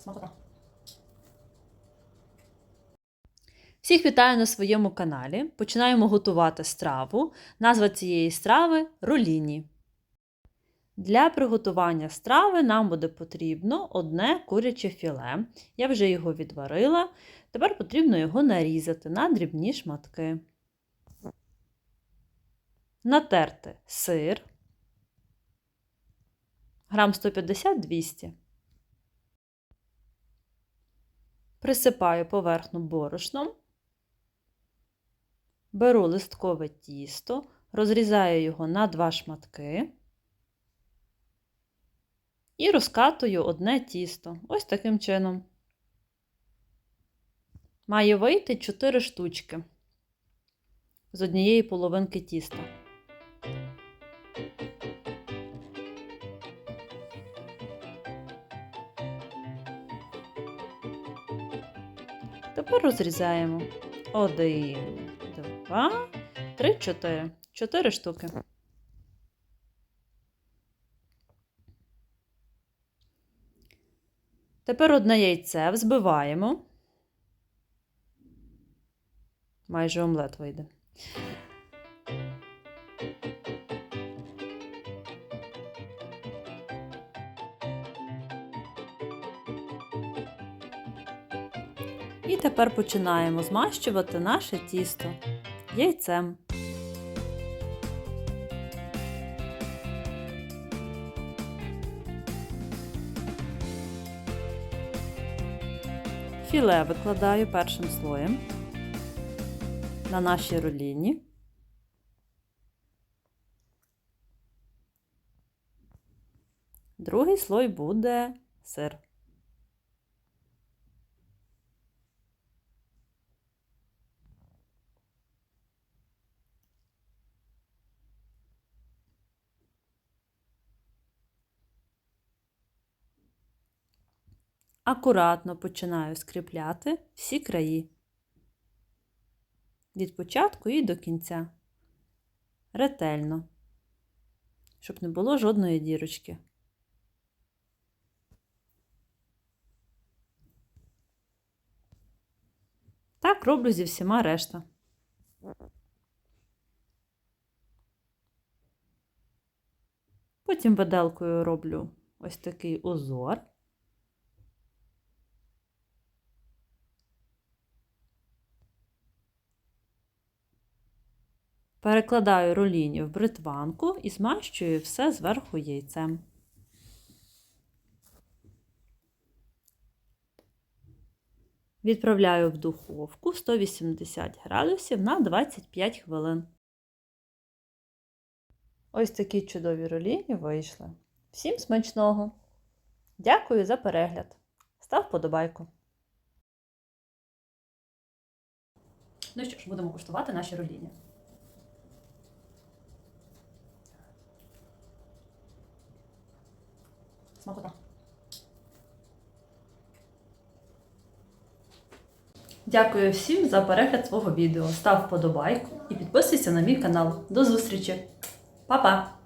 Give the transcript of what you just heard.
Смакота. Всіх вітаю на своєму каналі. Починаємо готувати страву. Назва цієї страви роліні. Для приготування страви нам буде потрібно одне куряче філе. Я вже його відварила. Тепер потрібно його нарізати на дрібні шматки. Натерти сир. Грам 150-200. Присипаю поверхну борошном. Беру листкове тісто, розрізаю його на два шматки і розкатую одне тісто. Ось таким чином. Має вийти 4 штучки з однієї половинки тіста. Тепер розрізаємо. Один, два, три, чотири. Чотири штуки. Тепер одне яйце взбиваємо. Майже омлет вийде. І тепер починаємо змащувати наше тісто яйцем. Філе викладаю першим слоєм на нашій руліні. Другий слой буде сир. Акуратно починаю скріпляти всі краї. Від початку і до кінця. Ретельно, щоб не було жодної дірочки. Так роблю зі всіма решта. Потім виделкою роблю ось такий узор. Перекладаю руліні в бритванку і змащую все зверху яйцем. Відправляю в духовку 180 градусів на 25 хвилин. Ось такі чудові руліні вийшли. Всім смачного! Дякую за перегляд! Став подобайку! Ну що ж, будемо куштувати наші руліні. Смакота. Дякую всім за перегляд свого відео. Став вподобайку і підписуйся на мій канал. До зустрічі! Па-па!